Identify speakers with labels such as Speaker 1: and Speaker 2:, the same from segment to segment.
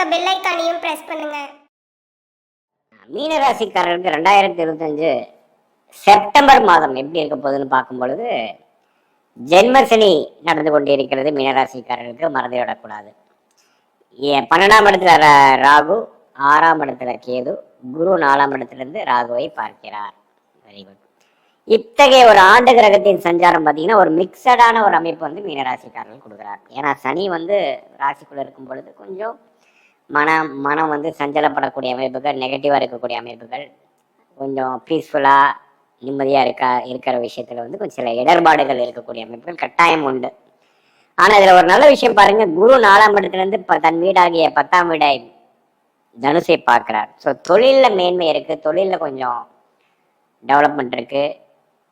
Speaker 1: இருக்க பெல் ஐக்கானையும் பிரஸ் பண்ணுங்க.
Speaker 2: மீனராசிக்காரர்களுக்கு ரெண்டாயிரத்தி இருபத்தஞ்சு செப்டம்பர் மாதம் எப்படி இருக்க போகுதுன்னு பார்க்கும் பொழுது ஜென்மசனி நடந்து கொண்டிருக்கிறது மீனராசிக்காரர்களுக்கு மறந்து விடக்கூடாது. பன்னெண்டாம் இடத்துல ராகு ஆறாம் இடத்துல கேது குரு நாலாம் இடத்திலிருந்து ராகுவை பார்க்கிறார். வெரி குட் இத்தகைய ஒரு ஆண்டு கிரகத்தின் சஞ்சாரம் பார்த்தீங்கன்னா ஒரு மிக்சடான ஒரு அமைப்பு வந்து மீனராசிக்காரர்கள் கொடுக்குறார். ஏன்னா சனி வந்து ராசிக்குள்ள இருக்கும் பொழுது கொஞ்சம் மனம் மனம் வந்து சஞ்சலப்படக்கூடிய அமைப்புகள் நெகட்டிவாக இருக்கக்கூடிய அமைப்புகள். கொஞ்சம் பீஸ்ஃபுல்லாக நிம்மதியாக இருக்கா இருக்கிற விஷயத்தில் வந்து கொஞ்சம் சில இடர்பாடுகள் இருக்கக்கூடிய அமைப்புகள் கட்டாயம் உண்டு. ஆனால் இதில் ஒரு நல்ல விஷயம் பாருங்க. குரு நாலாம் இடத்துலேருந்து ப தன் வீடாகிய பத்தாம் வீடை தனுசை பார்க்குறார். ஸோ தொழிலில் மேன்மை இருக்குது தொழிலில் கொஞ்சம் டெவலப்மெண்ட் இருக்குது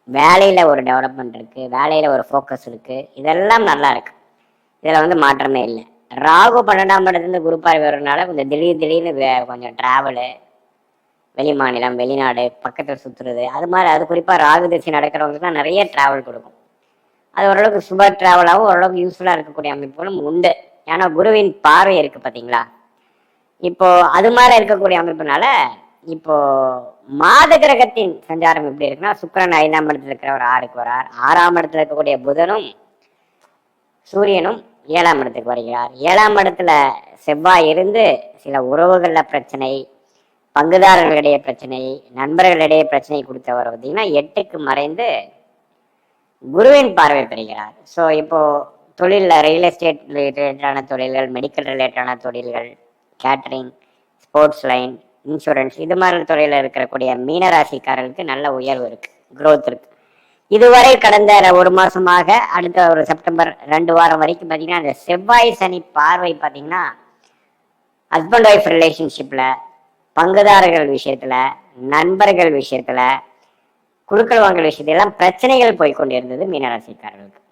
Speaker 2: வேலையில் ஒரு டெவலப்மெண்ட் இருக்குது வேலையில் ஒரு ஃபோக்கஸ் இருக்குது இதெல்லாம் நல்லா இருக்கு. இதில் வந்து மாற்றமே இல்லை. ராகு பன்னெண்டாம் இடத்துலேருந்து குரு பார்வை வரனால கொஞ்சம் திடீர் திடீர்னு கொஞ்சம் ட்ராவலு வெளி மாநிலம் வெளிநாடு பக்கத்தில் சுற்றுறது அது மாதிரி அது குறிப்பாக ராகு திசை நடக்கிறவங்களுக்குலாம் நிறைய ட்ராவல் கொடுக்கும். அது ஓரளவுக்கு சுப ட்ராவலாகவும் ஓரளவுக்கு யூஸ்ஃபுல்லாக இருக்கக்கூடிய அமைப்புகளும் உண்டு. ஏன்னா குருவின் பார்வை இருக்குது பார்த்தீங்களா இப்போது அது மாதிரி இருக்கக்கூடிய அமைப்புனால இப்போ மாத கிரகத்தின் சஞ்சாரம் எப்படி இருக்குன்னா சுக்கிரன் ஐந்தாம் இடத்துல இருக்கிறவர் ஆறுக்கு வரார் ஆறாம் இடத்துல இருக்கக்கூடிய புதனும் சூரியனும் ஏழாம் இடத்துக்கு வருகிறார். ஏழாம் இடத்துல செவ்வாய் இருந்து சில உறவுகளில் பிரச்சனை பங்குதாரர்களிடையே பிரச்சனை நண்பர்களிடையே பிரச்சனை கொடுத்தவர் பார்த்தீங்கன்னா எட்டுக்கு மறைந்து குருவின் பார்வை பெறுகிறார். ஸோ இப்போ தொழிலில் ரியல் எஸ்டேட் ரிலேட்டடான தொழில்கள் மெடிக்கல் ரிலேட்டடான தொழில்கள் கேட்டரிங் ஸ்போர்ட்ஸ் லைன் இன்சூரன்ஸ் இது மாதிரி துறையில் இருக்கக்கூடிய மீனராசிக்காரர்களுக்கு நல்ல உயர்வு இருக்குது க்ரோத் இருக்குது இதுவரை கடந்த ஒரு மாசமாக அடுத்த ஒரு செப்டம்பர் ரெண்டு வாரம் வரைக்கும் பார்த்தீங்கன்னா அந்த செவ்வாய் சனி பார்வை பார்த்தீங்கன்னா ஹஸ்பண்ட் ஒய்ஃப் ரிலேஷன்ஷிப்பில் பங்குதாரர்கள் விஷயத்தில் நண்பர்கள் விஷயத்தில் குடுக்கல் வாங்கல் விஷயத்துல எல்லாம் பிரச்சனைகள் போய் கொண்டிருந்தது மீனராசிக்காரர்களுக்கு.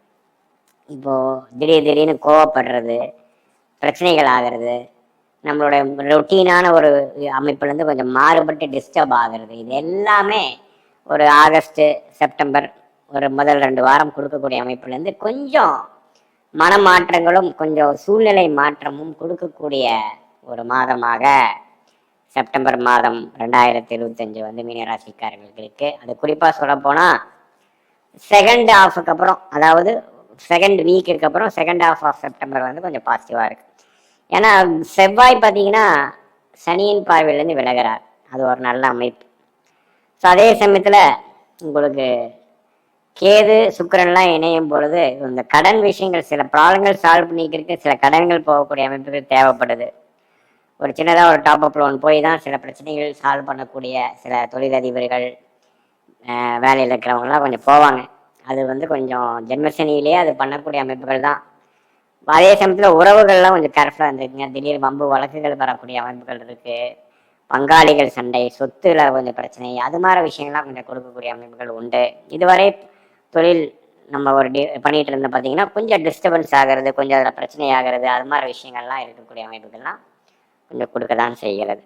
Speaker 2: இப்போது திடீர் திடீர்னு கோவப்படுறது பிரச்சனைகள் ஆகிறது நம்மளோட ரொட்டீனான ஒரு அமைப்புலேருந்து கொஞ்சம் மாறுபட்டு டிஸ்டர்ப் ஆகிறது இது எல்லாமே ஒரு ஆகஸ்ட்டு செப்டம்பர் ஒரு முதல் ரெண்டு வாரம் கொடுக்கக்கூடிய அமைப்புலேருந்து கொஞ்சம் மனமாற்றங்களும் கொஞ்சம் சூழ்நிலை மாற்றமும் கொடுக்கக்கூடிய ஒரு மாதமாக செப்டம்பர் மாதம் ரெண்டாயிரத்தி இருபத்தஞ்சு வந்து மீனராசிக்காரர்களுக்கு. இருக்கு அது குறிப்பாக சொல்லப்போனால் செகண்ட் ஹாஃபுக்கு அப்புறம் அதாவது செகண்ட் வீக்குக்கு அப்புறம் செகண்ட் ஹாஃப் ஆஃப் செப்டம்பர் வந்து கொஞ்சம் பாசிட்டிவாக இருக்கு. ஏன்னா செவ்வாய் பார்த்தீங்கன்னா சனியின் பார்வையிலேருந்து விலகிறார். அது ஒரு நல்ல அமைப்பு. ஸோ அதே சமயத்தில் உங்களுக்கு கேது சுக்கிரன்லாம் இணையும் பொழுது இந்த கடன் விஷயங்கள் சில ப்ராப்ளங்கள் சால்வ் பண்ணிக்கிறதுக்கு சில கடன்கள் போகக்கூடிய அமைப்புகள் தேவைப்படுது. ஒரு சின்னதாக ஒரு டாப் அப் லோன் போய் தான் சில பிரச்சனைகள் சால்வ் பண்ணக்கூடிய சில தொழிலதிபர்கள் வேலையில் இருக்கிறவங்கலாம் கொஞ்சம் போவாங்க. அது வந்து கொஞ்சம் ஜென்மசனியிலேயே அது பண்ணக்கூடிய அமைப்புகள் தான். அதே சமயத்தில் உறவுகள்லாம் கொஞ்சம் கேர்ஃபுல்லாக இருந்துக்குங்க. திடீர் வம்பு வழக்குகள் வரக்கூடிய அமைப்புகள் இருக்குது பங்காளிகள் சண்டை சொத்துல கொஞ்சம் பிரச்சனை அது மாதிரி விஷயங்கள்லாம் கொஞ்சம் கொடுக்கக்கூடிய அமைப்புகள் உண்டு. இதுவரை தொழில் நம்ம ஒரு டி பண்ணிகிட்டு இருந்தால் பார்த்தீங்கன்னா கொஞ்சம் டிஸ்டர்பன்ஸ் ஆகிறது கொஞ்சம் அதில் பிரச்சனை ஆகிறது அது மாதிரி விஷயங்கள்லாம் இருக்கக்கூடிய அமைப்புகள்லாம் கொஞ்சம் கொடுக்க தான் செய்கிறது.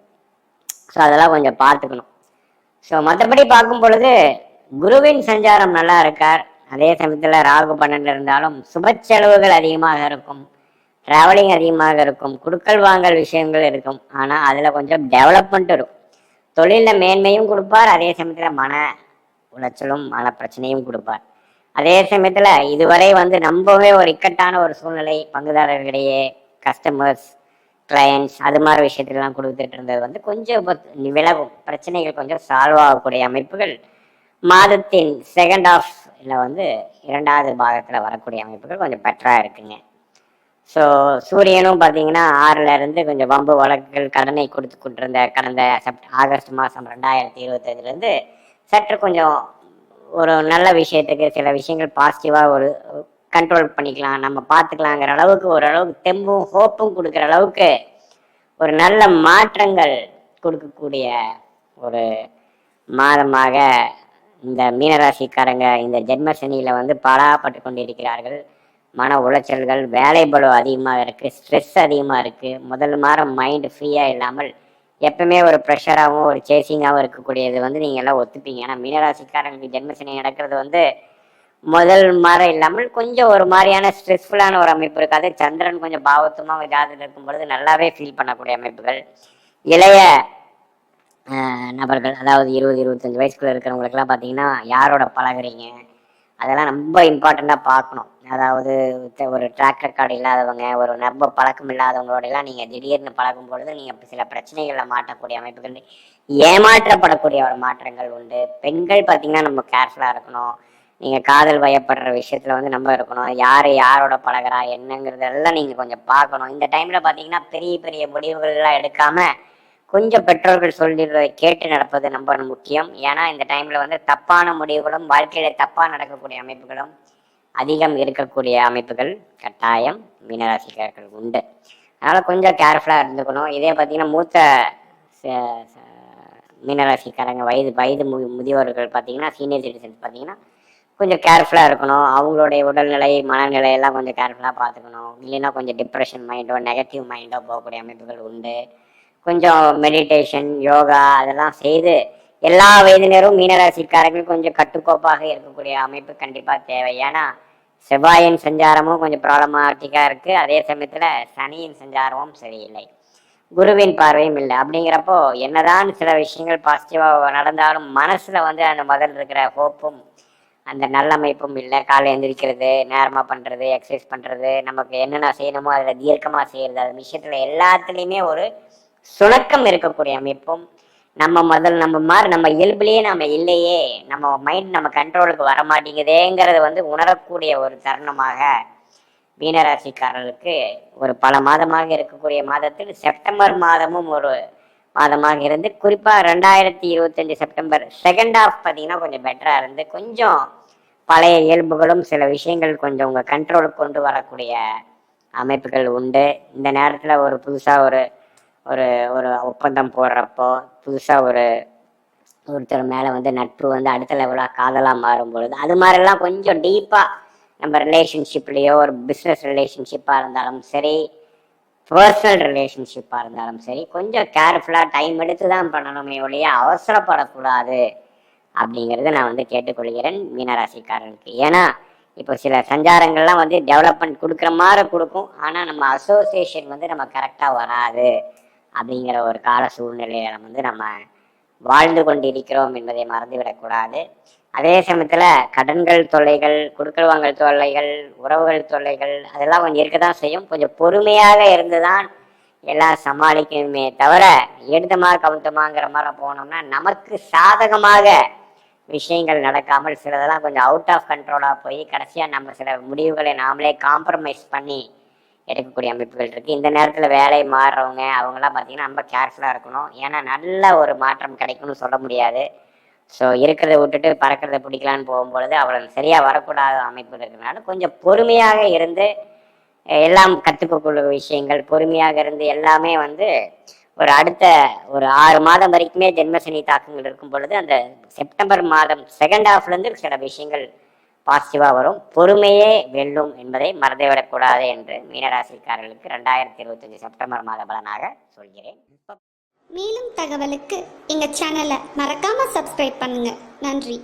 Speaker 2: ஸோ அதெல்லாம் கொஞ்சம் பார்த்துக்கணும். ஸோ மற்றபடி பார்க்கும் பொழுது குருவின் சஞ்சாரம் நல்லா இருக்கார். அதே சமயத்தில் ராகு பன்னெண்டு இருந்தாலும் சுப செலவுகள் அதிகமாக இருக்கும். ட்ராவலிங் அதிகமாக இருக்கும். குடுக்கல் வாங்கல் விஷயங்கள் இருக்கும். ஆனால் அதில் கொஞ்சம் டெவலப்மெண்ட் இருக்கும். தொழிலில் மேன்மையும் கொடுப்பார். அதே சமயத்தில் மன உளைச்சலும் மன பிரச்சனையும் கொடுப்பார். அதே சமயத்தில் இதுவரை வந்து ரொம்பவே ஒரு இக்கட்டான ஒரு சூழ்நிலை பங்குதாரர்களிடையே கஸ்டமர்ஸ் கிளையண்ட்ஸ் அது மாதிரி விஷயத்துலலாம் கொடுத்துட்டு இருந்தது வந்து கொஞ்சம் விலகும் பிரச்சனைகள் கொஞ்சம் சால்வ் ஆகக்கூடிய அமைப்புகள் மாதத்தின் செகண்ட் ஆஃப் இல்லை வந்து இரண்டாவது பாகத்தில் வரக்கூடிய அமைப்புகள் கொஞ்சம் பெட்டராக இருக்குங்க. ஸோ சூரியனும் பார்த்தீங்கன்னா ஆறுல இருந்து கொஞ்சம் வம்பு வழக்குகள் கடனை கொடுத்து கொண்டிருந்த கடந்த செப்ட் ஆகஸ்ட் மாதம் ரெண்டாயிரத்தி இருபத்தஞ்சிலேருந்து சற்று கொஞ்சம் ஒரு நல்ல விஷயத்துக்கு சில விஷயங்கள் பாசிட்டிவாக ஒரு கண்ட்ரோல் பண்ணிக்கலாம். நம்ம பார்த்துக்கலாங்கிற அளவுக்கு ஓரளவுக்கு தெம்பும் ஹோப்பும் கொடுக்குற அளவுக்கு ஒரு நல்ல மாற்றங்கள் கொடுக்கக்கூடிய ஒரு மாதமாக இந்த மீனராசிக்காரங்க இந்த ஜென்ம சனியில் வந்து பாடாப்பட்டு கொண்டிருக்கிறார்கள். மன உளைச்சல்கள் வேலை பலம் அதிகமாக இருக்குது ஸ்ட்ரெஸ் அதிகமாக இருக்குது முதல் மாதம் மைண்டு ஃப்ரீயாக இல்லாமல் எப்பவுமே ஒரு ப்ரெஷராகவும் ஒரு சேசிங்காகவும் இருக்கக்கூடியது வந்து நீங்கள் எல்லாம் ஒத்துப்பீங்க. ஏன்னா மீனராசிக்காரங்களுக்கு ஜென்மசனி நடக்கிறது வந்து முதல் மாதிரி இல்லாமல் கொஞ்சம் ஒரு மாதிரியான ஸ்ட்ரெஸ்ஃபுல்லான ஒரு அமைப்பு இருக்காது சந்திரன் கொஞ்சம் பாவத்துமாக ஜாதகத்தில் இருக்கும் பொழுது நல்லாவே ஃபீல் பண்ணக்கூடிய அமைப்புகள். இளைய நபர்கள் அதாவது இருபது இருபத்தஞ்சி வயசுக்குள்ள இருக்கிறவங்களுக்குலாம் பார்த்தீங்கன்னா யாரோட பழகுறீங்க? அதெல்லாம் ரொம்ப இம்பார்ட்டண்ட்டாக பார்க்கணும். அதாவது ஒரு ட்ராக் ரெக்கார்டு இல்லாதவங்க ஒரு நம்ப பழக்கம் இல்லாதவங்களோடலாம் நீங்கள் திடீர்னு பழகும் பொழுது நீங்கள் சில பிரச்சனைகளில் மாட்டக்கூடிய அமைப்புகள் ஏமாற்றப்படக்கூடிய ஒரு மாற்றங்கள் உண்டு. பெண்கள் பார்த்தீங்கன்னா நம்ம கேர்ஃபுல்லாக இருக்கணும். நீங்கள் காதல் வயப்படுற விஷயத்தில் வந்து நம்ம இருக்கணும். யார் யாரோட பழகுறா என்னங்கிறதெல்லாம் நீங்கள் கொஞ்சம் பார்க்கணும். இந்த டைமில் பார்த்தீங்கன்னா பெரிய பெரிய முடிவுகள்லாம் எடுக்காமல் கொஞ்சம் பெற்றோர்கள் சொல்லிடுறதை கேட்டு நடப்பது ரொம்ப முக்கியம். ஏன்னா இந்த டைம்ல வந்து தப்பான முடிவுகளும் வாழ்க்கையில தப்பா நடக்கக்கூடிய அமைப்புகளும் அதிகம் இருக்கக்கூடிய அமைப்புகள் கட்டாயம் மீனராசிக்காரர்கள் உண்டு. அதனால் கொஞ்சம் கேர்ஃபுல்லாக இருந்துக்கணும். இதே பார்த்தீங்கன்னா மூத்த ச- மீனராசிக்காரங்க வயது வயது மு முதியோர்கள் பார்த்தீங்கன்னா சீனியர் சிட்டிசன்ஸ் பார்த்தீங்கன்னா கொஞ்சம் கேர்ஃபுல்லாக இருக்கணும். அவங்களுடைய உடல்நிலை மனநிலையெல்லாம் கொஞ்சம் கேர்ஃபுல்லாக பார்த்துக்கணும் இல்லைன்னா கொஞ்சம் டிப்ரெஷன் மைண்டோ நெகட்டிவ் மைண்டோ போகக்கூடிய அமைப்புகள் உண்டு. கொஞ்சம் மெடிடேஷன் யோகா அதெல்லாம் செய்து எல்லா வயதினரும் மீனராசிக்காரர்கள் கொஞ்சம் கட்டுக்கோப்பாக இருக்கக்கூடிய அமைப்பு கண்டிப்பாக தேவை. ஏன்னா செவ்வாயின் சஞ்சாரமும் கொஞ்சம் ப்ராப்ளமாட்டிக்காக இருக்குது அதே சமயத்தில் சனியின் சஞ்சாரமும் சரியில்லை. குருவின் பார்வையும் இல்லை. அப்படிங்கிறப்போ என்னதான் சில விஷயங்கள் பாசிட்டிவாக நடந்தாலும் மனசில் வந்து அந்த முதல் இருக்கிற ஹோப்பும் அந்த நல்லமைப்பும் இல்லை. காலைல எந்திரிக்கிறது நேரமாக பண்ணுறது எக்ஸசைஸ் பண்ணுறது நமக்கு என்னென்ன செய்யணுமோ அதில் தீர்க்கமாக செய்கிறது அது விஷயத்தில் எல்லாத்துலேயுமே ஒரு சுணக்கம் இருக்கக்கூடிய அமைப்பும் நம்ம முதல் நம்ம மாதிரி நம்ம இயல்புலேயே நம்ம இல்லையே. நம்ம மைண்ட் நம்ம கண்ட்ரோலுக்கு வர மாட்டேங்குதேங்கிறத வந்து உணரக்கூடிய ஒரு தருணமாக மீனராசிக்காரர்களுக்கு ஒரு பல மாதமாக இருக்கக்கூடிய மாதத்தில் செப்டம்பர் மாதமும் ஒரு மாதமாக இருந்து குறிப்பாக ரெண்டாயிரத்தி இருபத்தஞ்சி செப்டம்பர் செகண்ட் ஆஃப் பார்த்தீங்கன்னா கொஞ்சம் பெட்டராக இருந்து கொஞ்சம் பழைய இயல்புகளும் சில விஷயங்கள் கொஞ்சம் உங்கள் கண்ட்ரோலுக்கு கொண்டு வரக்கூடிய அமைப்புகள் உண்டு. இந்த நேரத்தில் ஒரு புதுசாக ஒரு ஒரு ஒரு ஒப்பந்தம் போடுறப்போ புதுசாக ஒரு ஒருத்தர் மேலே வந்து நட்பு வந்து அடுத்த லெவலாக காதலாக மாறும் பொழுது அது மாதிரிலாம் கொஞ்சம் டீப்பாக நம்ம ரிலேஷன்ஷிப்லேயோ ஒரு பிஸ்னஸ் ரிலேஷன்ஷிப்பாக இருந்தாலும் சரி பர்சனல் ரிலேஷன்ஷிப்பாக இருந்தாலும் சரி கொஞ்சம் கேர்ஃபுல்லாக டைம் எடுத்து தான் பண்ணணுமே ஒழிய அவசரப்படக்கூடாது அப்படிங்கிறத நான் வந்து கேட்டுக்கொள்கிறேன் மீனராசிக்காரர்களுக்கு. ஏன்னா இப்போ சில சஞ்சாரங்கள்லாம் வந்து டெவலப்மெண்ட் கொடுக்குற மாதிரி கொடுக்கும். ஆனால் நம்ம அசோசியேஷன் வந்து நம்ம கரெக்டாக வராது. அப்படிங்கிற ஒரு கால சூழ்நிலையில வந்து நம்ம வாழ்ந்து கொண்டிருக்கிறோம் என்பதை மறந்துவிடக்கூடாது. அதே சமயத்தில் கடன்கள் தொல்லைகள் கொடுக்கல் வாங்கல் தொல்லைகள் உறவுகள் தொல்லைகள் அதெல்லாம் கொஞ்சம் இருக்க தான் செய்யும். கொஞ்சம் பொறுமையாக இருந்து தான் எல்லாம் சமாளிக்கணுமே தவிர எடுத்தமா கவுத்தமாங்கிற மாதிரி போனோம்னா நமக்கு சாதகமாக விஷயங்கள் நடக்காமல் சிலதெல்லாம் கொஞ்சம் அவுட் ஆஃப் கண்ட்ரோலாக போய் கடைசியாக நம்ம சில முடிவுகளை நாமளே காம்ப்ரமைஸ் பண்ணி எடுக்கக்கூடிய அமைப்புகள் இருக்குது இந்த நேரத்தில் வேலை மாறுறவங்க அவங்களாம் பார்த்தீங்கன்னா ரொம்ப கேர்ஃபுல்லாக இருக்கணும். ஏன்னா நல்ல ஒரு மாற்றம் கிடைக்கும்னு சொல்ல முடியாது. ஸோ இருக்கிறத விட்டுட்டு பறக்கிறத பிடிக்கலான்னு போகும்பொழுது அவ்வளோ சரியாக வரக்கூடாத அமைப்பு இருக்கிறதுனால கொஞ்சம் பொறுமையாக இருந்து எல்லாம் கற்றுக்கக்கூடிய விஷயங்கள் பொறுமையாக இருந்து எல்லாமே வந்து ஒரு அடுத்த ஒரு ஆறு மாதம் வரைக்குமே ஜென்மசனி தாக்கங்கள் இருக்கும் பொழுது அந்த செப்டம்பர் மாதம் செகண்ட் ஹாஃப்லேருந்து சில விஷயங்கள் பாசிட்டிவாக வரும். பொறுமையே வெல்லும் என்பதை மறந்துவிடக்கூடாது என்று மீனராசிக்காரர்களுக்கு ரெண்டாயிரத்தி இருபத்தஞ்சு செப்டம்பர் மாத பலனாக சொல்கிறேன்.
Speaker 1: மேலும் தகவலுக்கு எங்கள் சேனலை மறக்காமல் சப்ஸ்கிரைப் பண்ணுங்கள் நன்றி.